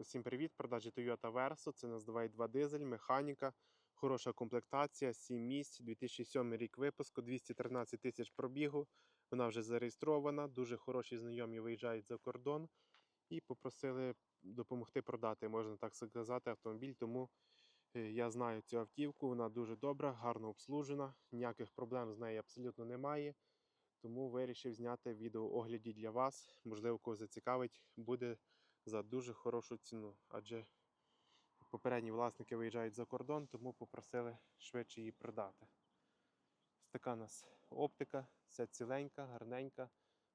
Усім привіт! Продажі Toyota Verso. Це нас 2.2 дизель, механіка, хороша комплектація, 7 місць, 2007 рік випуску, 213 тисяч пробігу. Вона вже зареєстрована. Дуже хороші знайомі виїжджають за кордон і попросили допомогти продати, можна так сказати, автомобіль. Тому е, я знаю цю автівку. Вона дуже добра, гарно обслужена. Ніяких проблем з нею абсолютно немає. Тому вирішив зняти відео огляді для вас. Можливо, кого зацікавить, буде за дуже хорошу ціну. Адже попередні власники виїжджають за кордон, тому попросили швидше її продати. Ось така у нас оптика, все ціленька, гарненька,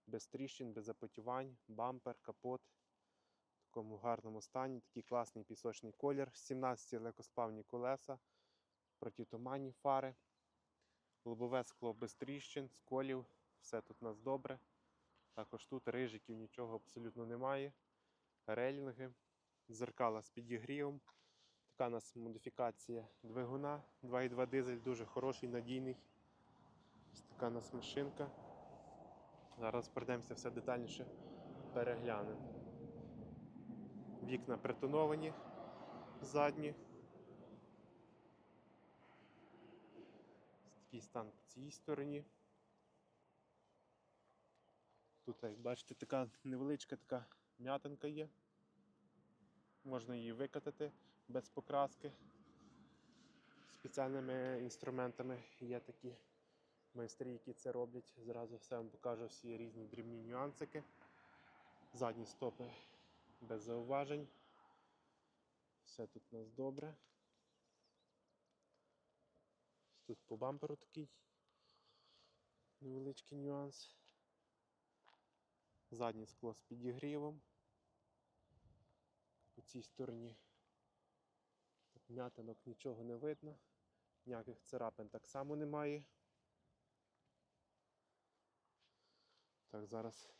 без тріщин, без запотівань, бампер, капот. В такому гарному стані, такий класний пісочний колір, 17 легкосплавні колеса, протитуманні фари, лобове скло без тріщин, сколів, все тут у нас добре. Також тут рижиків нічого абсолютно немає релінги, дзеркала з підігрівом. Така у нас модифікація двигуна 2.2 дизель, дуже хороший, надійний. Ось така у нас машинка. Зараз пройдемося все детальніше переглянемо. Вікна притоновані задні. Ось Такий стан по цій стороні. Тут, як бачите, така невеличка така м'ятинка є. Можна її викатати без покраски. Спеціальними інструментами є такі майстри, які це роблять. Зразу все вам покажу всі різні дрібні нюансики. Задні стопи без зауважень. Все тут у нас добре. Тут по бамперу такий невеличкий нюанс. Заднє скло з підігрівом. По цій стороні м'ятинок нічого не видно, ніяких царапин так само немає. Так, зараз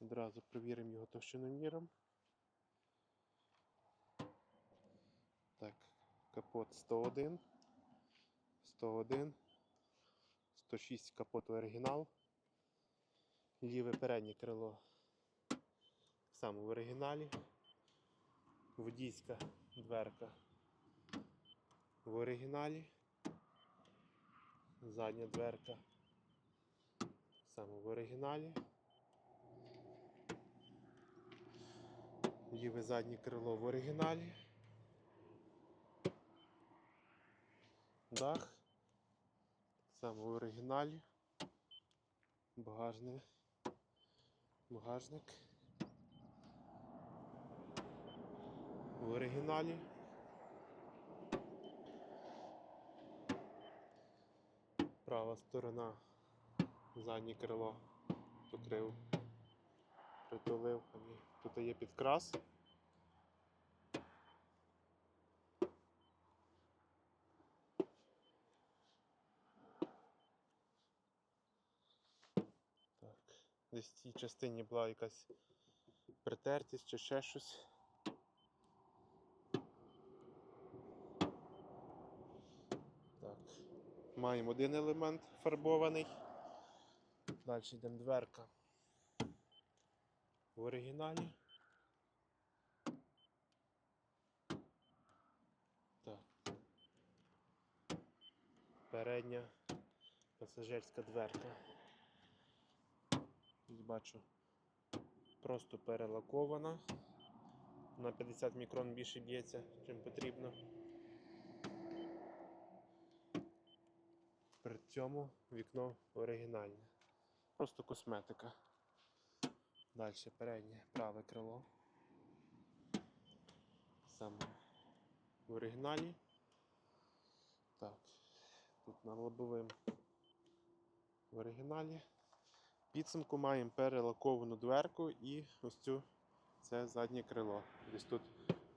одразу перевіримо його товщиноміром. Так, капот 101, 101, 106 капот оригінал. Ліве переднє крило саме в оригіналі. Водійська дверка в оригіналі. Задня дверка саме в оригіналі. Ліве заднє крило в оригіналі. Дах. Саме в оригіналі. Багажник. Багажник. В оригіналі. Права сторона, заднє крило покрив, притулив. Тут є підкрас. Так. Десь в цій частині була якась притертість чи ще щось. Так. Маємо один елемент фарбований. Далі йдемо дверка. В оригіналі. Так. Передня пасажирська дверка. Тут бачу просто перелакована. На 50 мікрон більше б'ється, чим потрібно. При цьому вікно оригінальне. Просто косметика. Далі переднє праве крило. Саме в оригіналі. Так, тут над лобовим в оригіналі. Підсумку маємо перелаковану дверку і ось цю це заднє крило. Десь тут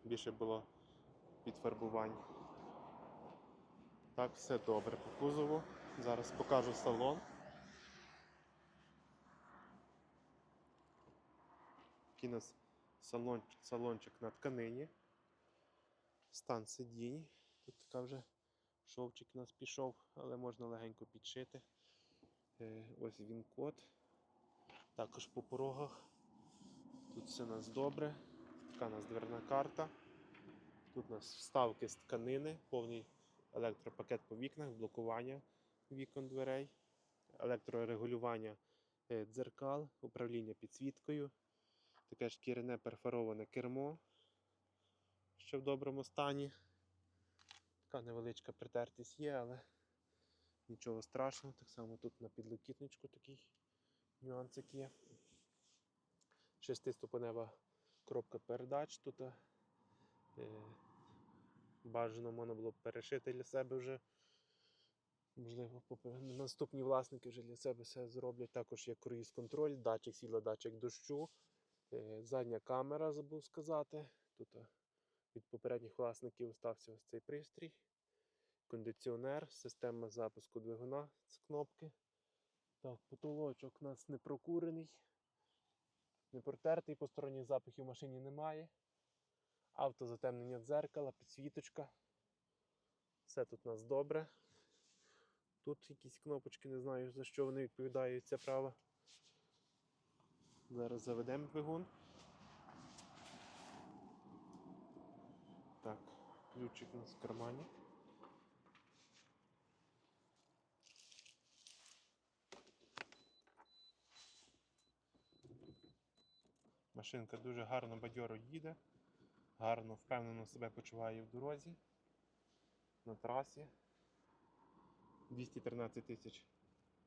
більше було підфарбувань. Так, все добре по кузову. Зараз покажу салон. Такий у нас салон, салончик на тканині. Стан сидінь. Тут така вже шовчик у нас пішов, але можна легенько підшити. Е, Ось він код. Також по порогах. Тут все у нас добре. така у нас дверна карта. Тут у нас вставки з тканини, повний електропакет по вікнах, блокування вікон дверей, електрорегулювання е, дзеркал, управління підсвіткою, таке шкіряне перфороване кермо, що в доброму стані. Така невеличка притертість є, але нічого страшного. Так само тут на підлокітничку такий нюансик є. Шестиступенева коробка передач. Тут е, бажано можна було б перешити для себе вже. Можливо, наступні власники вже для себе все зроблять. Також є круїз контроль, датчик світла, датчик дощу, е, задня камера, забув сказати. Тут е, від попередніх власників стався ось цей пристрій, кондиціонер, система запуску двигуна з кнопки. Так, потолочок у нас не прокурений, не протертий, посторонніх запахів в машині немає. Автозатемнення дзеркала, підсвіточка. Все тут у нас добре. Тут якісь кнопочки, не знаю за що вони відповідають, це право. Зараз заведемо двигун. Так, ключик у нас в кармані. Машинка дуже гарно бадьоро їде, гарно впевнено себе почуває в дорозі, на трасі. 213 тисяч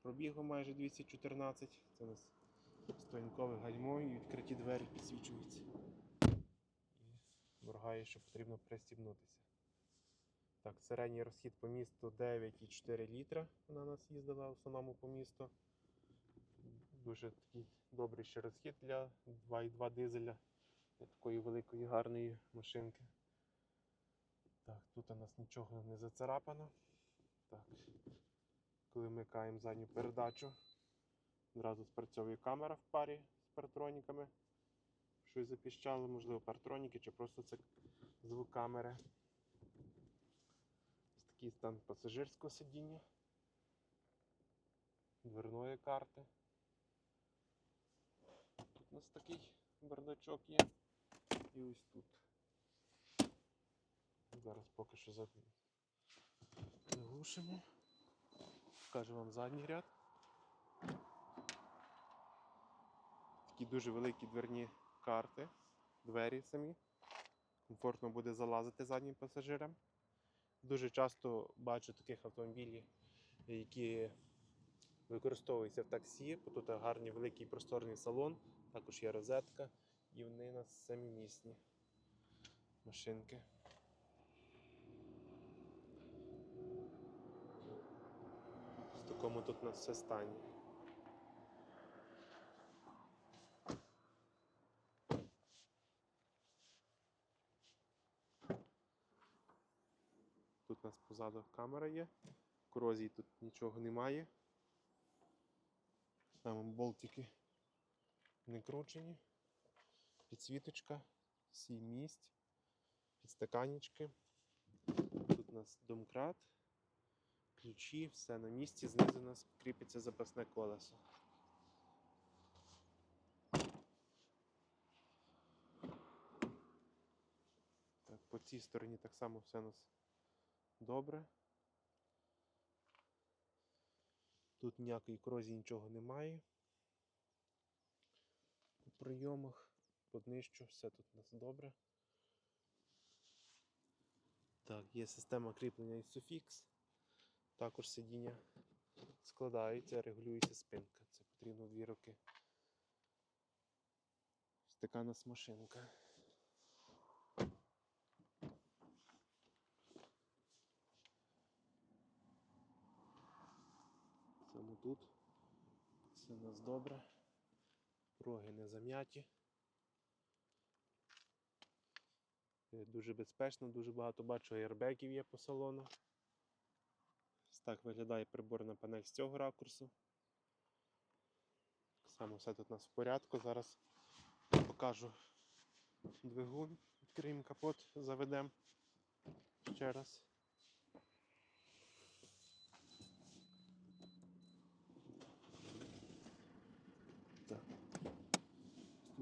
пробігу, майже 214. Це у нас стоянкове гальмо і відкриті двері підсвічуються. І моргає, що потрібно пристібнутися. Так, середній розхід по місту 9,4 літра. Вона нас їздила в основному по місту. Дуже такий добрий ще розхід для 2,2 дизеля для такої великої гарної машинки. Так, тут у нас нічого не зацарапано. Так. Коли вмикаємо задню передачу, одразу спрацьовує камера в парі з партроніками. Щось запіщало, можливо, партроніки чи просто це звук камери. Ось такий стан пасажирського сидіння, дверної карти. У нас такий бардачок є. І ось тут. Зараз поки що за- заглушимо. Покажу вам задній ряд. Такі дуже великі дверні карти, двері самі. Комфортно буде залазити заднім пасажирам. Дуже часто бачу таких автомобілів, які використовуються в таксі, бо тут гарний великий просторний салон, також є розетка, і вони у нас самімісні машинки. В такому тут у нас все стані. Тут у нас позаду камера є. Корозії тут нічого немає. Там болтики не кручені. Підсвіточка, сім місць, підстаканнички. Тут у нас домкрат, ключі, все на місці. Знизу у нас кріпиться запасне колесо. Так, по цій стороні так само все у нас добре. Тут ніякої корозії нічого немає. Прийомах, по днищу, все тут у нас добре. Так, є система кріплення Isofix. Також сидіння складається, регулюється спинка. Це потрібно дві роки. Ось така у нас машинка. Саме тут все у нас добре. Проги не зам'яті. Е, Дуже безпечно, дуже багато бачу аербеків є по салону. Так виглядає приборна панель з цього ракурсу. Само все тут у нас в порядку. Зараз покажу двигун, відкриємо капот, заведемо ще раз.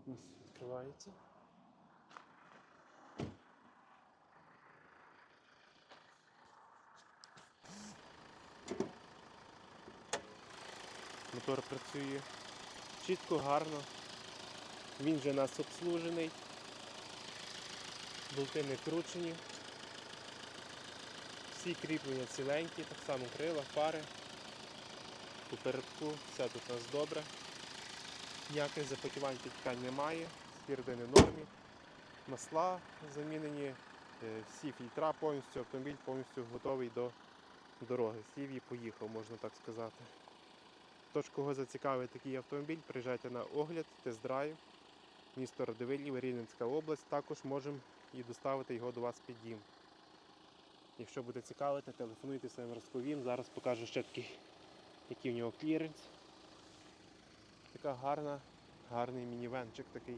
у нас відкривається. Мотор працює чітко, гарно. Він вже нас обслужений, болти не кручені, всі кріплення ціленькі, так само крила, фари, попередку, все тут у нас добре. Ніяких запотівань підтікань немає, спірдини нормі. Масла замінені, е, всі фільтра повністю, автомобіль повністю готовий до дороги. Сів і поїхав, можна так сказати. Тож, кого зацікавить такий автомобіль, приїжджайте на огляд, тест-драйв, місто Радивилів, Рівненська область. Також можемо і доставити його до вас під дім. Якщо буде цікавити, телефонуйте, вам розповім. Зараз покажу ще такий, який в нього кліренс. Така гарна, гарний мінівенчик такий.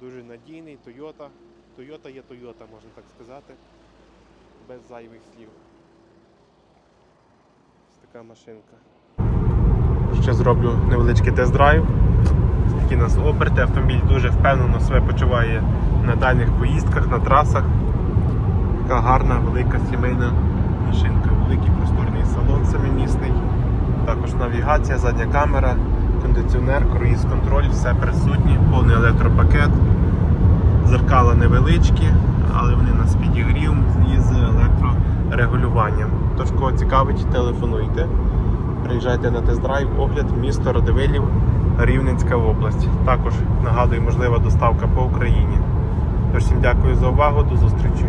Дуже надійний, Toyota. Toyota є Toyota, можна так сказати. Без зайвих слів. Ось така машинка. Ще зроблю невеличкий тест-драйв. Такі нас оберти. Автомобіль дуже впевнено себе почуває на дальніх поїздках, на трасах. Така гарна, велика сімейна машинка. Великий просторний салон самомісний. Також навігація, задня камера, кондиціонер, круїз-контроль, все присутнє, повний електропакет. Зеркала невеличкі, але вони нас з підігрівом і з електрорегулюванням. Тож, кого цікавить, телефонуйте. Приїжджайте на тест-драйв, огляд місто Радивилів, Рівненська область. Також нагадую, можлива доставка по Україні. Тож всім дякую за увагу, до зустрічі.